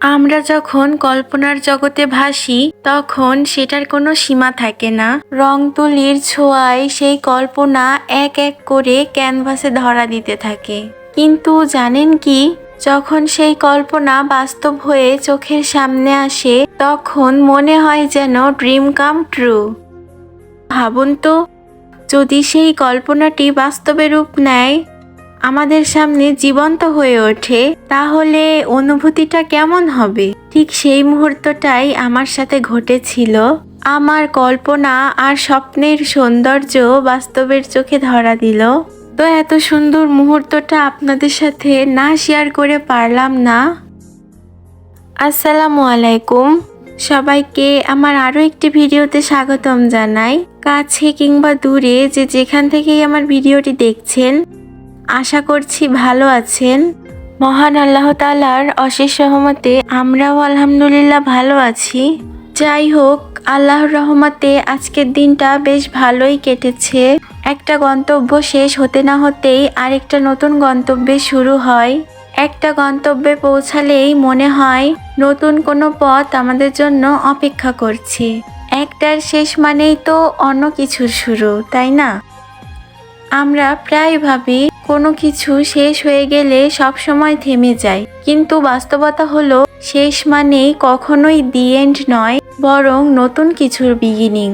আমরা যখন কল্পনার জগতে ভাসি, তখন সেটার কোনো সীমা থাকে না। রং তুলির ছোঁয়ায় সেই কল্পনা এক এক করে ক্যানভাসে ধরা দিতে থাকে। কিন্তু জানেন কি, যখন সেই কল্পনা বাস্তব হয়ে চোখের সামনে আসে, তখন মনে হয় যেন ড্রিম কাম ট্রু ভাবুন তো, যদি সেই কল্পনাটি বাস্তবে রূপ নেয় আমাদের সামনে জীবন্ত হয়ে ওঠে, তাহলে অনুভূতিটা কেমন হবে? ঠিক সেই মুহূর্তটাই আমার সাথে ঘটেছিল। আমার কল্পনা আর স্বপ্নের সৌন্দর্য বাস্তবের চোখে ধরা দিল। তো এত সুন্দর মুহূর্তটা আপনাদের সাথে না শেয়ার করে পারলাম না। আসসালামু আলাইকুম। সবাইকে আমার আরও একটি ভিডিওতে স্বাগতম জানাই। কাছে কিংবা দূরে যে যেখান থেকেই আমার ভিডিওটি দেখছেন আশা করছি ভালো আছেন। মহান আল্লাহ তালার অশেষ সহমতে আমরাও আলহামদুলিল্লাহ ভালো আছি। যাই হোক, আল্লাহর রহমতে আজকের দিনটা বেশ ভালোই কেটেছে। একটা গন্তব্য শেষ হতে না হতেই আরেকটা নতুন গন্তব্যে শুরু হয়। একটা গন্তব্যে পৌঁছালেই মনে হয় নতুন কোনো পথ আমাদের জন্য অপেক্ষা করছে। একটার শেষ মানেই তো অন্য কিছুর শুরু, তাই না? আমরা প্রায় ভাবি কোনো কিছু শেষ হয়ে গেলে সব সময় থেমে যায়। কিন্তু বাস্তবতা হলো, শেষ মানেই কখনোই দি এন্ড নয়, বরং নতুন কিছুর বিগিনিং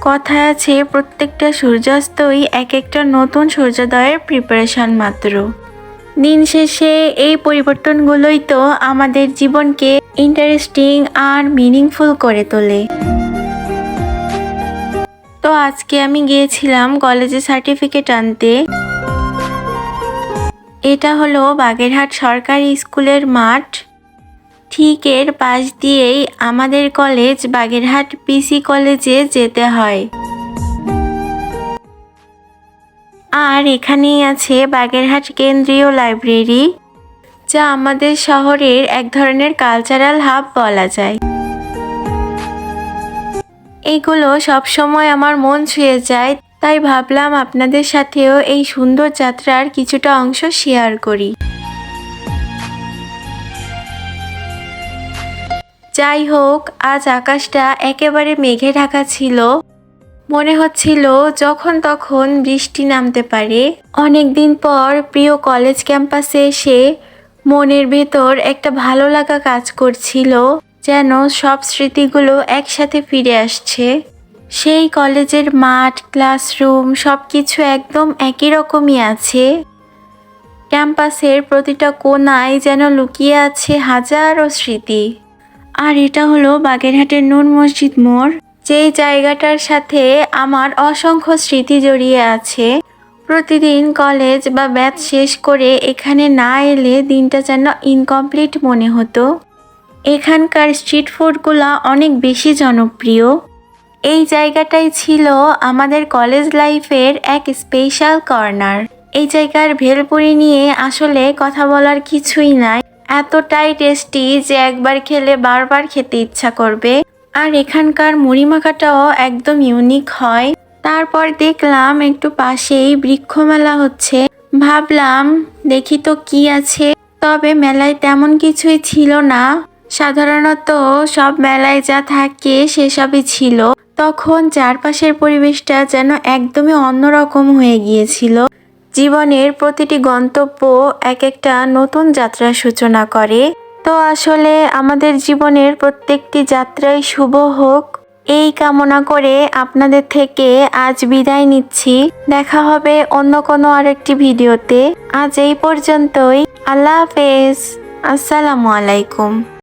কথায় আছে, প্রত্যেকটা সূর্যাস্তই এক একটা নতুন সূর্যোদয়ের প্রিপারেশন মাত্র। দিন শেষে এই পরিবর্তনগুলোই তো আমাদের জীবনকে ইন্টারেস্টিং আর মিনিংফুল করে তোলে। তো আজকে আমি গিয়েছিলাম কলেজে সার্টিফিকেট আনতে। এটা হলো বাগেরহাট সরকারি স্কুলের মাঠ। ঠিক এর পাশ দিয়েই আমাদের কলেজ বাগেরহাট পিসি কলেজে যেতে হয়। আর এখানেই আছে বাগেরহাট কেন্দ্রীয় লাইব্রেরি, যা আমাদের শহরের এক ধরনের কালচারাল হাব বলা যায়। এইগুলো সবসময় আমার মন ছুঁয়ে যায় তাই ভাবলাম আপনাদের সাথেও এই সুন্দর যাত্রার কিছুটা অংশ শেয়ার করি। যাই হোক, আজ আকাশটা একেবারে মেঘে ঢাকা ছিল। মনে হচ্ছিল যখন তখন বৃষ্টি নামতে পারে। অনেক দিন পর প্রিয় কলেজ ক্যাম্পাসে এসে মনের ভেতর একটা ভালো লাগা কাজ করছিল, যেন সব স্মৃতিগুলো একসাথে ফিরে আসছে। সেই কলেজের মাঠ, ক্লাসরুম সব কিছু একদম একই রকমই আছে। ক্যাম্পাসের প্রতিটা কোনায় যেন লুকিয়ে আছে হাজারো স্মৃতি। আর এটা হলো বাগেরহাটের নূর মসজিদ মোড়। যেই জায়গাটার সাথে আমার অসংখ্য স্মৃতি জড়িয়ে আছে। প্রতিদিন কলেজ বা ব্যাচ শেষ করে এখানে না এলে দিনটা যেন ইনকমপ্লিট মনে হতো। এখানকার স্ট্রিট ফুডগুলো অনেক বেশি জনপ্রিয়। এই জায়গাটাই ছিল আমাদের কলেজ লাইফের এক স্পেশাল কর্নার। এই জায়গার ভেলপুরি নিয়ে আসলে কথা বলার কিছুই নাই। এতটাই টেস্টি যে একবার খেলে বারবার খেতে ইচ্ছা করবে। আর এখানকার মুড়ি মাখাটাও একদম ইউনিক হয়। তারপর দেখলাম একটু পাশেই বৃক্ষ মেলা হচ্ছে। ভাবলাম, দেখি তো কি আছে। তবে মেলায় তেমন কিছুই ছিল না। সাধারণত সব মেলায় যা থাকে সেসবই ছিল। তখন চারপাশের পরিবেশটা যেন একদমই অন্যরকম হয়ে গিয়েছিল। জীবনের প্রতিটি গন্তব্য এক একটা নতুন যাত্রার সূচনা করে। তো আসলে আমাদের জীবনের প্রত্যেকটি যাত্রাই শুভ হোক, এই কামনা করে আপনাদের থেকে আজ বিদায় নিচ্ছি। দেখা হবে অন্য কোনো আরেকটি ভিডিওতে। আজ এই পর্যন্তই। আল্লাহ হাফেজ। আসসালামু আলাইকুম।